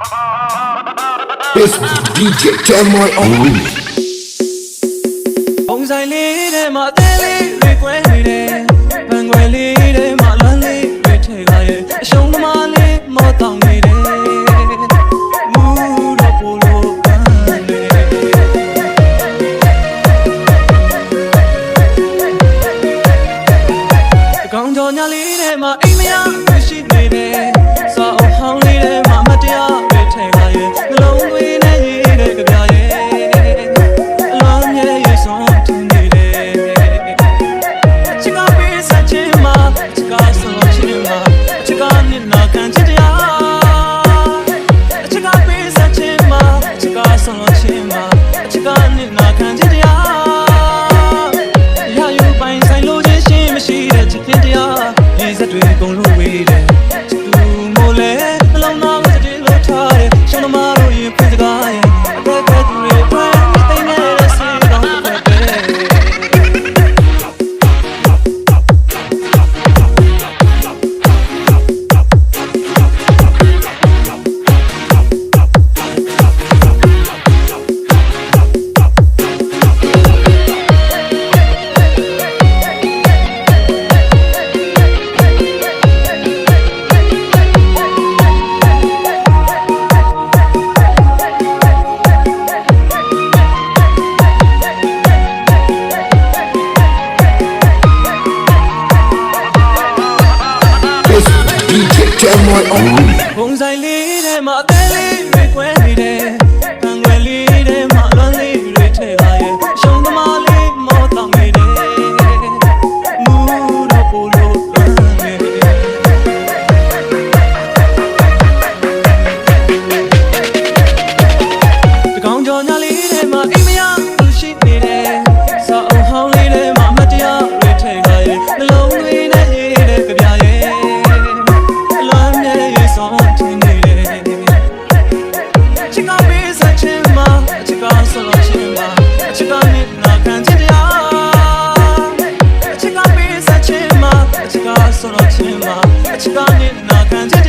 It's DJ Jamal on. ပုံဆိုင်လေးထဲမှာတဲလေးတွေကွဲနေတယ်။ဘန်ွယ်လေးထဲမှာလမ်းလေးတွေထဲကရဲ့အရှုံးသမားလေးမောတောင်းနေတယ်။မူတော့ပိုလို့ပန်းနေ။ကောင်းကြော်ညာလေးထဲမှာအိမ်မရရှိနေတယ် ဘုံဆိုင်လေးထဲမှာအသေးလေးတွေကွဲနေတယ်တန်ွယ်လေးထဲမှာလွမ်းလေးတွေထဲပါရဲ့ရှုံးသမားလေးမောတောင်နေတယ်မူတော့ပိုလို့လွမ်းနေတယ်တကောင်ကြော်ညာလေးထဲမှာအိမ်မရ ချစ်ကနေနာခံချစ်